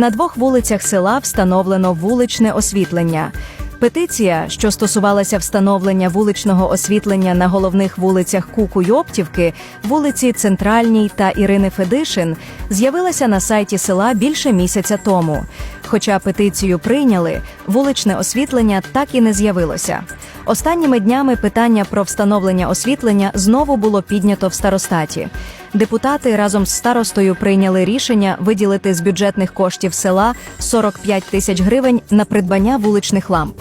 На двох вулицях села встановлено вуличне освітлення. Петиція, що стосувалася встановлення вуличного освітлення на головних вулицях Куку й Оптівки, вулиці Центральній та Ірини Федишин, з'явилася на сайті села більше місяця тому. Хоча петицію прийняли, вуличне освітлення так і не з'явилося. Останніми днями питання про встановлення освітлення знову було піднято в старостаті. Депутати разом з старостою прийняли рішення виділити з бюджетних коштів села 45 тисяч гривень на придбання вуличних ламп.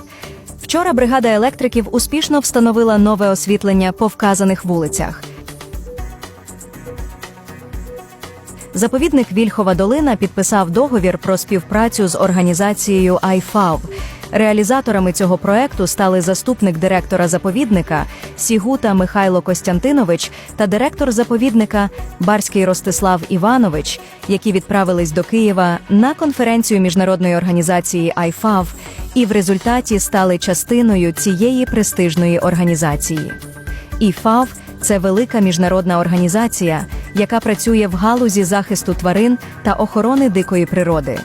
Вчора бригада електриків успішно встановила нове освітлення по вказаних вулицях. Заповідник Вільхова долина підписав договір про співпрацю з організацією iFAV. Реалізаторами цього проекту стали заступник директора заповідника Сігута Михайло Костянтинович та директор заповідника Барський Ростислав Іванович, які відправились до Києва на конференцію міжнародної організації iFAV і в результаті стали частиною цієї престижної організації. ІФАВ це велика міжнародна організація, яка працює в галузі захисту тварин та охорони дикої природи.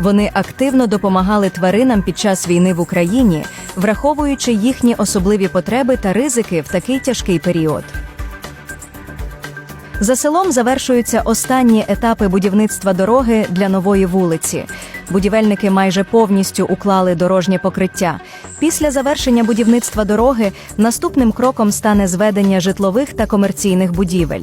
Вони активно допомагали тваринам під час війни в Україні, враховуючи їхні особливі потреби та ризики в такий тяжкий період. За селом завершуються останні етапи будівництва дороги для нової вулиці. Будівельники майже повністю уклали дорожнє покриття. Після завершення будівництва дороги наступним кроком стане зведення житлових та комерційних будівель.